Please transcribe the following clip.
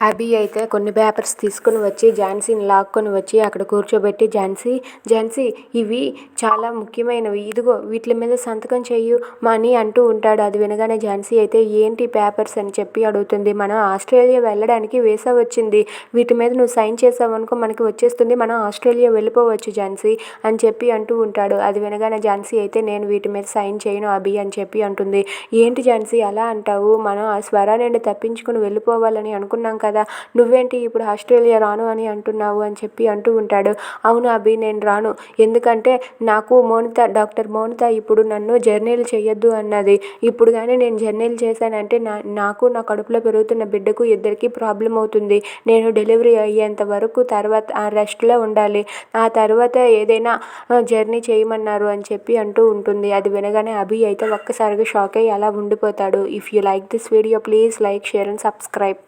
అభి అయితే కొన్ని పేపర్స్ తీసుకుని వచ్చి ఝాన్సీని లాక్కొని వచ్చి అక్కడ కూర్చోబెట్టి ఝాన్సీ ఝాన్సీ ఇవి చాలా ముఖ్యమైనవి. ఇదిగో వీటి మీద సంతకం చెయ్యు మనీ అంటూ ఉంటాడు. అది వినగానే ఝాన్సీ అయితే ఏంటి పేపర్స్? అని చెప్పి అడుగుతుంది. మనం ఆస్ట్రేలియా వెళ్ళడానికి వీసా వచ్చింది. వీటి మీద నువ్వు సైన్ చేసావనుకో మనకి వచ్చేస్తుంది. మనం ఆస్ట్రేలియా వెళ్ళిపోవచ్చు ఝాన్సీ అని చెప్పి అంటూ ఉంటాడు. అది వినగానే ఝాన్సీ అయితే నేను వీటి మీద సైన్ చేయను అభి అని చెప్పి అంటుంది. ఏంటి ఝాన్సీ అలా అంటావు? మనం ఆ స్వరాన్ని నుండి తప్పించుకుని వెళ్ళిపోవాలని అనుకున్నాం కదా? నువ్వేంటి ఇప్పుడు ఆస్ట్రేలియా రాను అని అంటున్నావు అని చెప్పి అంటూ ఉంటాడు. అవును అభి నేను రాను. ఎందుకంటే నాకు మౌనిత డాక్టర్ మౌనిత ఇప్పుడు నన్ను జర్నీలు చేయొద్దు అన్నది. ఇప్పుడు కానీ నేను జర్నీలు చేశానంటే నా నాకు నా కడుపులో పెరుగుతున్న బిడ్డకు ఇద్దరికి ప్రాబ్లం అవుతుంది. నేను డెలివరీ అయ్యేంత వరకు తర్వాత ఆ రెస్ట్లో ఉండాలి. ఆ తర్వాత ఏదైనా జర్నీ చేయమన్నారు అని చెప్పి అంటూ ఉంటుంది. అది వినగానే అభి అయితే ఒక్కసారిగా షాక్ అయ్యి అలా ఉండిపోతాడు. If you like this video please like share and subscribe